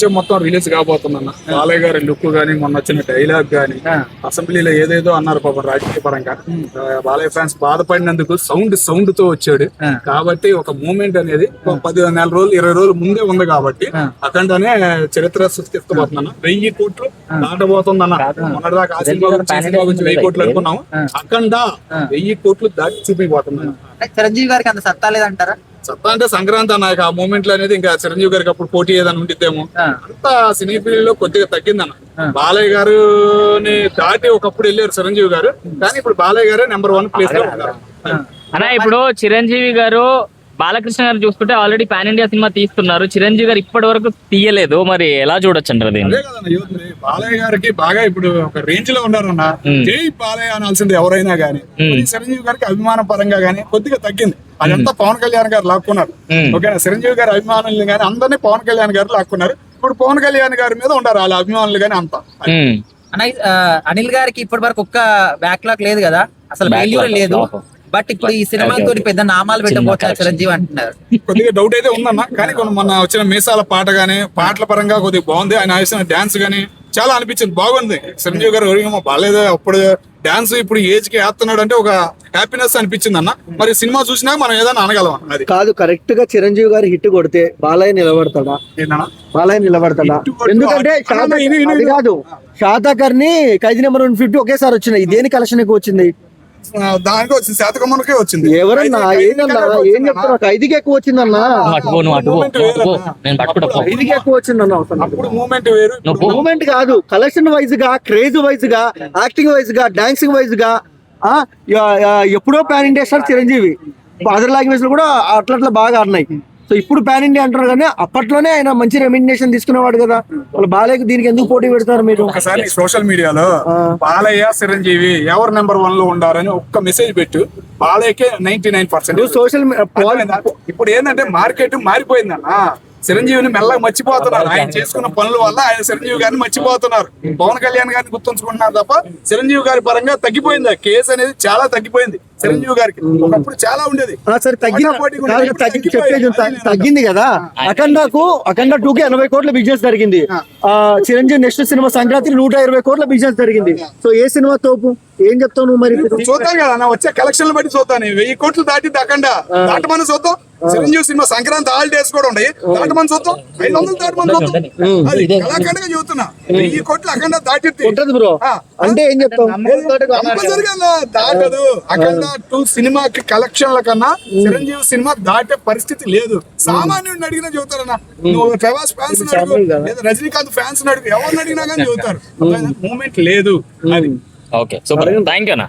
మొత్తం రిలీజ్ కాబోతుందన్న. బాలయ్య గారి లుక్ గానీ మొన్న వచ్చిన డైలాగ్ గానీ అసెంబ్లీలో ఏదేదో అన్నారు పాపం రాజకీయ పరంగా. బాలయ్య ఫ్యాన్స్ బాధపడినందుకు సౌండ్ సౌండ్తో వచ్చాడు. కాబట్టి ఒక మూమెంట్ అనేది పది నెల రోజులు ఇరవై రోజులు ముందే ఉంది కాబట్టి అఖండనే చరిత్ర సృష్టిస్తబోతున్నాను వెయ్యి కోట్లు దాటబోతుందన్న. మొన్నటిదాకా ఆశీర్వాదం గురించి వెయ్యి కోట్లు అనుకున్నాం అఖండ వెయ్యి కోట్లు దాటి చూపిపోతున్నాను చిరంజీవి గారికి అంత సత్తా లేదంటారా? సత్తా అంటే సంక్రాంతి అన్న ఇక ఆ మూమెంట్లో అనేది ఇంకా చిరంజీవి గారికి అప్పుడు పోటీ ఏదైనా ఉండిద్దేమో. అంతా సినీ ఫీల్డ్లో కొద్దిగా తగ్గిందన్న. బాలయ్య గారుని దాటి ఒకప్పుడు వెళ్ళారు చిరంజీవి గారు. కానీ ఇప్పుడు బాలయ్య గారే నెంబర్ వన్ ప్లేస్లో ఉన్నారు. అన్న ఇప్పుడు చిరంజీవి గారు బాలకృష్ణ గారు చూసుకుంటే ఆల్రెడీ పాన్ ఇండియా సినిమా తీస్తున్నారు. చిరంజీవి గారు ఇప్పటి వరకు తీయలేదు. మరి ఎలా చూడొచ్చు అంటారు అదే. బాలయ్య గారికి బాగా ఇప్పుడు ఒక రేంజ్లో ఉన్నారన్న. జై బాలయ్య అనాల్సింది ఎవరైనా గానీ. చిరంజీవి గారికి అభిమాన పరంగా గానీ కొద్దిగా తగ్గింది. అదంతా పవన్ కళ్యాణ్ గారు లాక్కున్నారు. ఓకేనా? చిరంజీవి గారి అభిమానులు గానీ అందరినీ పవన్ కళ్యాణ్ గారు లాక్కున్నారు. ఇప్పుడు పవన్ కళ్యాణ్ గారి మీద ఉండారు వాళ్ళ అభిమానులు గానీ అంతా. అనిల్ గారికి ఇప్పటి వరకు ఒక్క బ్యాక్లాగ్ లేదు కదా? అసలు ఫెయిల్యూర్ లేదు. బట్ ఇప్పుడు ఈ సినిమాతో పెద్ద నామాలు పెట్టబోతున్నారు చిరంజీవి అంటున్నారు. కొద్దిగా డౌట్ అయితే ఉందన్న. కానీ కొన్ని మొన్న వచ్చిన మీసాల పాట గానీ పాటల పరంగా కొద్దిగా బాగుంది. ఆయన వేసిన డాన్స్ గానీ చాలా అనిపించింది. బాగుంది. చిరంజీవి గారు ఎవరికేమో బాగాలేదు అప్పుడు డాన్స్ ఇప్పుడు ఏజ్కి వేస్తున్నాడు అంటే ఒక హ్యాపీనెస్ అనిపించింది అన్న. మరి సినిమా చూసినా మనం ఏదైనా అనగలం అది. కాదు కరెక్ట్గా చిరంజీవి గారు హిట్ కొడితే బాలయ్య నిలబడతాడా? బాలయ్య నిలబడతాడా? ఎందుకంటే కాదు. Satakarni Khaidi number one fifty ఒకేసారి వచ్చినాయి దేని కలెక్షన్ ఎక్కువ వచ్చింది? దానికి వచ్చింది శాతకమ్మకే వచ్చింది. ఎవరన్నా ఏంటన్నా ఏం. చెప్తున్నా? ఖైదీకి ఎక్కువ వచ్చిందన్నా? నువ్వు అటు పో నువ్వు. నేను పట్టుకుంటా ఖైదీకి ఎక్కువ వచ్చిందన్న అప్పుడు మూమెంట్ వేరు. మూమెంట్ కాదు కలెక్షన్ వైజ్గా క్రేజ్ వైజ్గా యాక్టింగ్ వైజ్గా డాన్సింగ్ వైజ్గా ఎప్పుడో pan India star Chiranjeevi. Other లాంగ్వేజ్లో కూడా అట్లా అట్లా బాగా ఆడినాయి. సో ఇప్పుడు పాన్ ఇండియా అంటారు కానీ అప్పట్లోనే ఆయన మంచి రెమ్యునేషన్ తీసుకునేవాడు కదా. వాళ్ళు బాలయ్యకు దీనికి ఎందుకు పోటీ పెడతారు మీరు? ఒకసారి సోషల్ మీడియాలో బాలయ్య చిరంజీవి ఎవరు నెంబర్ వన్లో ఉండారని ఒక్క మెసేజ్ పెట్టు. బాలయ్యకే నైన్టీ నైన్ పర్సెంట్ సోషల్ ఇప్పుడు ఏంటంటే మార్కెట్ మారిపోయిందన్న. చిరంజీవిని మెల్లగా మర్చిపోతున్నారు. ఆయన చేసుకున్న పనుల వల్ల ఆయన చిరంజీవి గారిని మర్చిపోతున్నారు. పవన్ కళ్యాణ్ గారిని గుర్తుంచుకుంటున్నారు తప్ప చిరంజీవి గారి పరంగా తగ్గిపోయింది. ఆ కేసు అనేది చాలా తగ్గిపోయింది చిరంజీవి గారికి. ఒకప్పుడు చాలా ఉండేది. సరే తగ్గిన తగ్గింది కదా? అఖండకు అఖండ టూ కి ఎనభై కోట్ల బిజినెస్ జరిగింది. ఆ. చిరంజీవి నెక్స్ట్ సినిమా సంక్రాంతి నూట ఇరవై కోట్ల బిజినెస్ జరిగింది. సో ఏ సినిమా తోపు? ఏం చెప్తావు నువ్వు మరి? చూద్దాం కదా అన్న వచ్చే కలెక్షన్లు బట్టి చూద్దాం వెయ్యి కోట్లు దాటి దాకండా దాటమని చూద్దాం. చిరంజీవి సినిమా సంక్రాంతి హాలిడేస్ కూడా ఉన్నాయి. దాటమని చూద్దాం. ఐదు వందలు దాటమని చూద్దాం. అది కళాఖండగా చెబుతున్నా. వెయ్యి కోట్లు అఖండ ఆ. అంటే ఏం కంపల్సరిగా అన్న దాటదు. అఖండ టూ సినిమాకి కలెక్షన్ల కన్నా చిరంజీవి సినిమా దాటే పరిస్థితి లేదు. సామాన్యుడిని అడిగినా చెబుతారన్న. నువ్వు ప్రభాస్ ఫ్యాన్స్ అడుగు. లేదా రజనీకాంత్ ఫ్యాన్స్ అడుగు. ఎవరిని అడిగినా కానీ చెబుతారు. మూమెంట్ లేదు. అది. Okay super. థ్యాంక్ యూ అన్న.